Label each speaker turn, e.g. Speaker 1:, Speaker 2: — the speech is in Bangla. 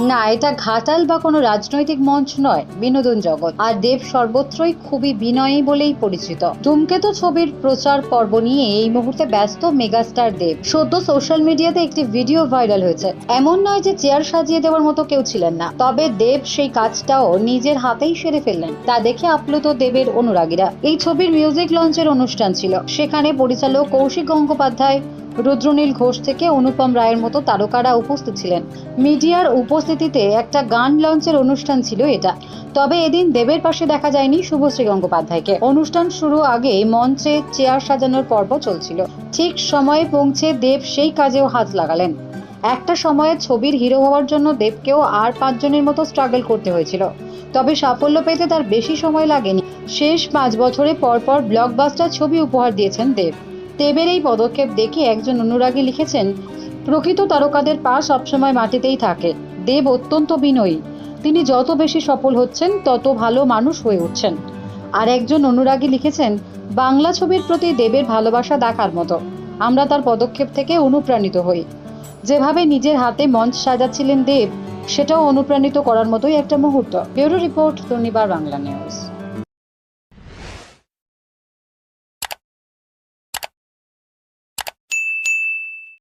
Speaker 1: না, এটা ঘাটাল বা কোনো রাজনৈতিক মঞ্চ নয়, বিনোদন জগৎ। আর দেব সর্বত্রই খুবই বিনয়ী বলেই পরিচিত। ধূমকেতু ছবির প্রচার পর্ব নিয়ে এই মুহূর্তে ব্যস্ত মেগাস্টার দেব। সদ্য সোশ্যাল মিডিয়াতে একটি ভিডিও ভাইরাল হয়েছে। এমন নয় যে চেয়ার সাজিয়ে দেওয়ার মতো কেউ ছিলেন না। তবে দেব সেই কাজটাও নিজের হাতেই সেরে ফেললেন। তা দেখে আপ্লুত দেবের অনুরাগীরা। এই ছবির মিউজিক লঞ্চের অনুষ্ঠান ছিল। সেখানে পরিচালক কৌশিক গঙ্গোপাধ্যায় রুদ্রনীল ঘোষ থেকে অনুপম রায়ের মতো তারকারা উপস্থিত ছিলেন। মিডিয়ার উপস্থিতিতে একটা গান লঞ্চের অনুষ্ঠান ছিল এটা। তবে এদিন দেবের পাশে দেখা যায়নি শুভশ্রী গঙ্গোপাধ্যায়কে। অনুষ্ঠান শুরু আগে মঞ্চে চেয়ার সাজানোর পর্ব চলছিল। ঠিক সময়ে পৌঁছে দেব সেই কাজেও হাত লাগালেন। একটা সময়ে ছবির হিরো হওয়ার জন্য দেবকেও আর পাঁচজনের মতো স্ট্রাগল করতে হয়েছিল। তবে সাফল্য পেতে তার বেশি সময় লাগেনি। শেষ পাঁচ বছরে পরপর ব্লকবাস্টার ছবি উপহার দিয়েছেন দেব। দেবের এই পদক্ষেপ দেখে একজন অনুরাগী লিখেছেন, প্রকৃত তারকাদের পা সবসময় মাটিতেই থাকে। দেব অত্যন্ত বিনয়ী। তিনি যত বেশি সফল হচ্ছেন, তত ভালো মানুষ হয়ে উঠছেন। আর একজন অনুরাগী লিখেছেন, বাংলা ছবির প্রতি দেবের ভালোবাসা দেখার মতো। আমরা তার পদক্ষেপ থেকে অনুপ্রাণিত হই। যেভাবে নিজের হাতে মঞ্চ সাজাচ্ছিলেন দেব, সেটাও অনুপ্রাণিত করার মতোই একটা মুহূর্ত। Bureau report Durnibar Bangla news.